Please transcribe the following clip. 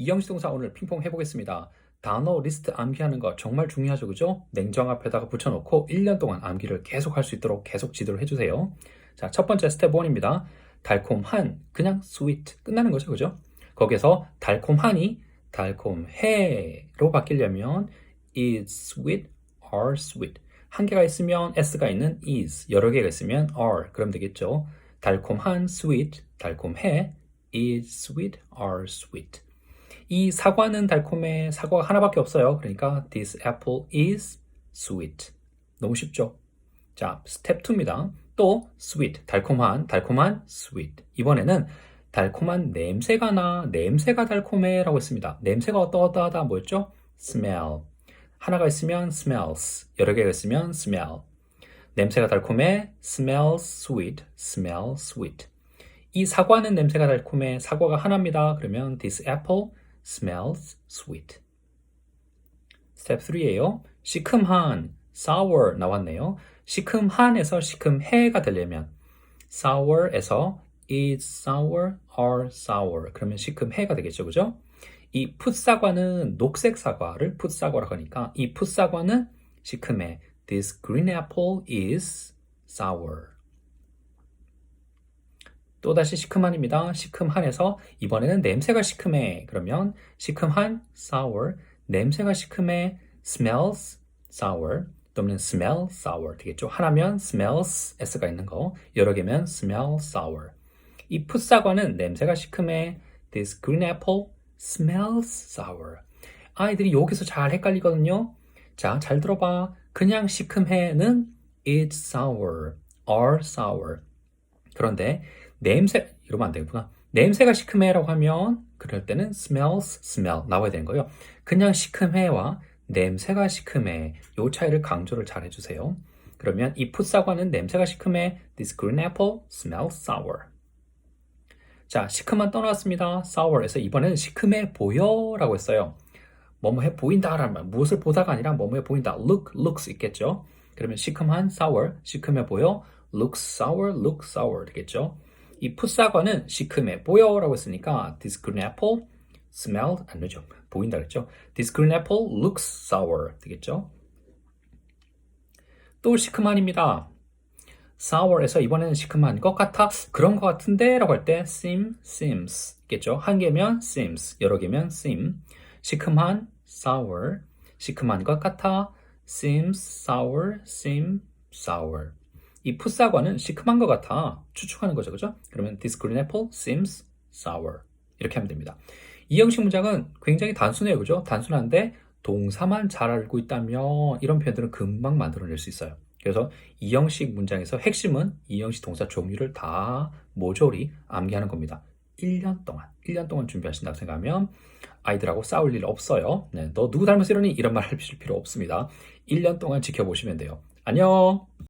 이형식 동사 오늘 핑퐁 해보겠습니다. 단어 리스트 암기하는 거 정말 중요하죠, 그죠? 냉정 앞에다가 붙여놓고 1년 동안 암기를 계속 할 수 있도록 계속 지도를 해주세요. 자, 첫 번째 스텝 1입니다. 달콤한, 그냥 sweet 끝나는 거죠, 그죠? 거기서 달콤하니 달콤해로 바뀌려면 is sweet or sweet 한 개가 있으면 s가 있는 is 여러 개가 있으면 are 그럼 되겠죠. 달콤한 sweet 달콤해 is sweet or sweet 이 사과는 달콤해 사과가 하나밖에 없어요. 그러니까 this apple is sweet 너무 쉽죠. 자 스텝 2입니다. 또 sweet 달콤한 달콤한 sweet 이번에는 달콤한 냄새가 나 냄새가 달콤해 라고 했습니다. 냄새가 어떠어떠하다 뭐였죠? smell 하나가 있으면 smells 여러 개가 있으면 smell 냄새가 달콤해 smells sweet smell sweet 이 사과는 냄새가 달콤해 사과가 하나입니다. 그러면 this apple smells sweet 스텝 3예요. 시큼한 sour 나왔네요. 시큼한에서 시큼해가 되려면 sour에서 is sour or sour 그러면 시큼해가 되겠죠. 그죠? 이 풋사과는 녹색 사과를 풋사과라고 하니까 이 풋사과는 시큼해 This green apple is sour 또다시 시큼한입니다. 시큼한에서 이번에는 냄새가 시큼해 그러면 시큼한 sour 냄새가 시큼해 smells sour 또는 smell sour 되겠죠. 하나면 smells s가 있는 거 여러 개면 smell sour 이 풋사과는 냄새가 시큼해 This green apple smells sour. 아이들이 여기서 잘 헷갈리거든요. 자, 잘 들어봐. 그냥 시큼해는 it's sour or sour. 그런데 냄새 이러면 안 되겠구나. 냄새가 시큼해라고 하면 그럴 때는 smells smell 나와야 되는 거예요. 그냥 시큼해와 냄새가 시큼해 요 차이를 강조를 잘 해주세요. 그러면 이 풋사과는 냄새가 시큼해 This green apple smells sour. 자, 시큼한 떠났습니다. sour에서 이번에는 시큼해 보여 라고 했어요. 뭐뭐 해 보인다 라는 말, 무엇을 보다가 아니라 뭐뭐 해 보인다. look, looks 있겠죠. 그러면 시큼한 sour, 시큼해 보여, looks sour, look sour 되겠죠. 이 풋사과는 시큼해 보여라고 했으니까 this green apple smelled 안 되죠. 보인다 그랬죠. This green apple looks sour 되겠죠. 또 시큼한입니다. sour에서 이번에는 시큼한 것 같아 그런 것 같은데 라고 할 때 seem, seems 있겠죠 한 개면 seems 여러 개면 seem 시큼한 sour 시큼한 것 같아 seems sour, seem sour 이 풋사과는 시큼한 것 같아 추측하는 거죠 그죠 그러면 this green apple seems sour 이렇게 하면 됩니다 이 형식 문장은 굉장히 단순해요 그죠 단순한데 동사만 잘 알고 있다면 이런 표현들은 금방 만들어낼 수 있어요 그래서 이 형식 문장에서 핵심은 이 형식 동사 종류를 다 모조리 암기하는 겁니다. 1년 동안, 1년 동안 준비하신다고 생각하면 아이들하고 싸울 일 없어요. 네, 너 누구 닮았으려니? 이런 말 하실 필요 없습니다. 1년 동안 지켜보시면 돼요. 안녕!